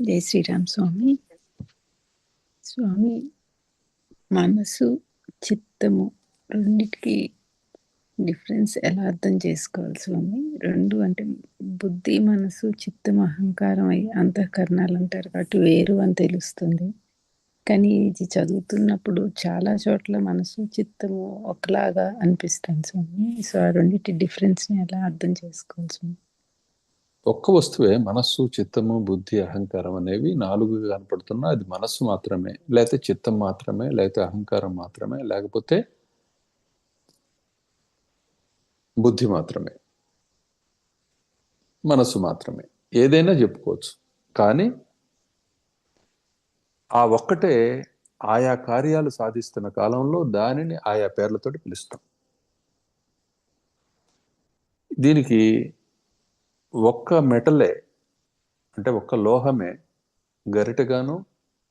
జై శ్రీరామ్ స్వామి. స్వామి మనసు చిత్తము రెండిటికి డిఫరెన్స్ ఎలా అర్థం చేసుకోవాలి స్వామి? రెండు అంటే బుద్ధి మనసు చిత్తం అహంకారం అయ్యి అంతఃకరణాలు అంటారు కాబట్టి వేరు అని తెలుస్తుంది. కానీ ఇది చదువుతున్నప్పుడు చాలా చోట్ల మనసు చిత్తము ఒకలాగా అనిపిస్తుంది స్వామి. సో ఆ రెండింటి డిఫరెన్స్ని ఎలా అర్థం చేసుకోవాలి స్వామి? ఒక్క వస్తువే మనస్సు చిత్తము బుద్ధి అహంకారం అనేవి నాలుగు కనపడుతున్నా అది మనస్సు మాత్రమే లేకపోతే చిత్తం మాత్రమే లేకపోతే అహంకారం మాత్రమే లేకపోతే బుద్ధి మాత్రమే మనస్సు మాత్రమే. ఏదైనా చెప్పుకోవచ్చు. కానీ ఆ ఒక్కటే ఆయా కార్యాలు సాధిస్తున్న కాలంలో దానిని ఆయా పేర్లతోటి పిలుస్తాం. దీనికి ఒక్క మెటలే అంటే ఒక్క లోహమే గరిటగాను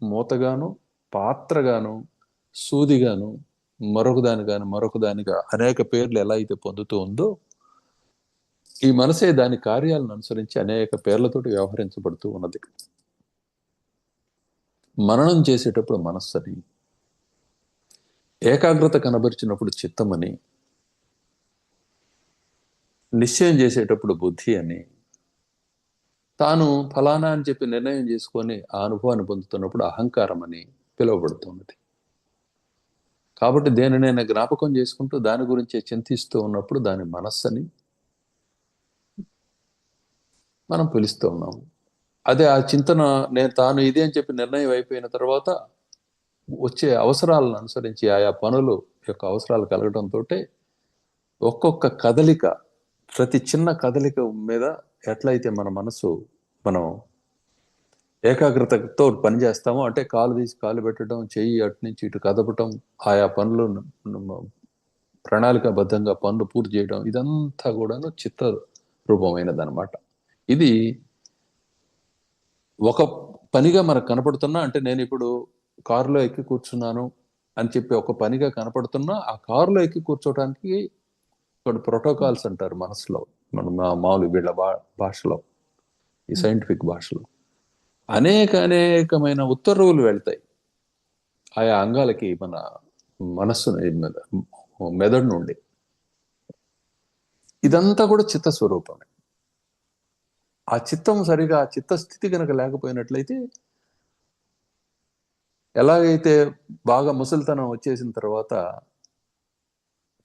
మూతగాను పాత్రగాను సూదిగాను మరొకదానిగాను మరొకదానిగా మరొక దానిగా అనేక పేర్లు ఎలా అయితే పొందుతూ ఉందో ఈ మనసే దాని కార్యాలను అనుసరించి అనేక పేర్లతోటి వ్యవహరించబడుతూ ఉన్నది. మననం చేసేటప్పుడు మనస్సని ఏకాగ్రత కనబరిచినప్పుడు చిత్తమని నిశ్చయం చేసేటప్పుడు బుద్ధి అని తాను ఫలానా అని చెప్పి నిర్ణయం చేసుకొని ఆ అనుభవాన్ని పొందుతున్నప్పుడు అహంకారం అని పిలువబడుతున్నది. కాబట్టి దేనినైనా జ్ఞాపకం చేసుకుంటూ దాని గురించి చింతిస్తూ ఉన్నప్పుడు దాని మనస్సని మనం పిలుస్తూ ఉన్నాము. అదే ఆ చింతన నేను తాను ఇది అని చెప్పి నిర్ణయం అయిపోయిన తర్వాత వచ్చే అవసరాలను అనుసరించి ఆయా పనులు యొక్క అవసరాలు కలగడంతో ఒక్కొక్క కదలిక ప్రతి చిన్న కదలిక మీద ఎట్లయితే మన మనసు మనం ఏకాగ్రతతో పని చేస్తామో అంటే కాలు తీసి కాలు పెట్టడం చెయ్యి అటు నుంచి ఇటు కదపటం ఆయా పనులు ప్రణాళికాబద్ధంగా పనులు పూర్తి చేయడం ఇదంతా కూడాను చిత్త రూపమైనదనమాట ఇది ఒక పనిగా మనకు కనపడుతున్నా అంటే నేను ఇప్పుడు కారులో ఎక్కి కూర్చున్నాను అని చెప్పి ఒక పనిగా కనపడుతున్నా ఆ కారులో ఎక్కి కూర్చోవడానికి కొన్ని ప్రోటోకాల్స్ అంటారు మనసులో. మన మామూలు వీళ్ళ భా భాషలో ఈ సైంటిఫిక్ భాషలో. అనేక అనేకమైన ఉత్తర్వులు వెళ్తాయి. ఆయా అంగాలకి మన మనస్సు మెదడు నుండి. ఇదంతా కూడా చిత్త స్వరూపమే ఆ చిత్తం సరిగా ఆ చిత్తస్థితి కనుక లేకపోయినట్లయితే ఎలాగైతే బాగా ముసలితనం వచ్చేసిన తర్వాత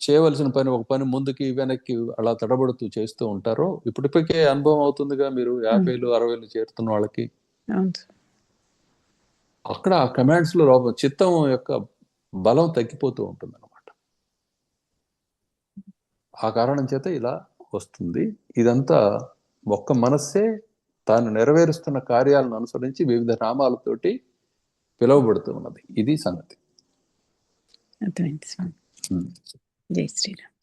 చేయవలసిన పని ఒక పని ముందుకి వెనక్కి అలా తడబడుతూ చేస్తూ ఉంటారో ఇప్పటికే అనుభవం అవుతుందిగా మీరు యాభైలు అరవైలు చేరుతున్న వాళ్ళకి. అక్కడ ఆ కమాండ్స్లో లోపం చిత్తం యొక్క బలం తగ్గిపోతూ ఉంటుంది అనమాట ఆ కారణం చేత ఇలా వస్తుంది. ఇదంతా ఒక్క మనస్సే తాను నెరవేరుస్తున్న కార్యాలను అనుసరించి వివిధ నామాలతోటి పిలువబడుతూ ఉన్నది. ఇది సంగతి. అర్థమైంది స్వామి జై శ్రీరామ్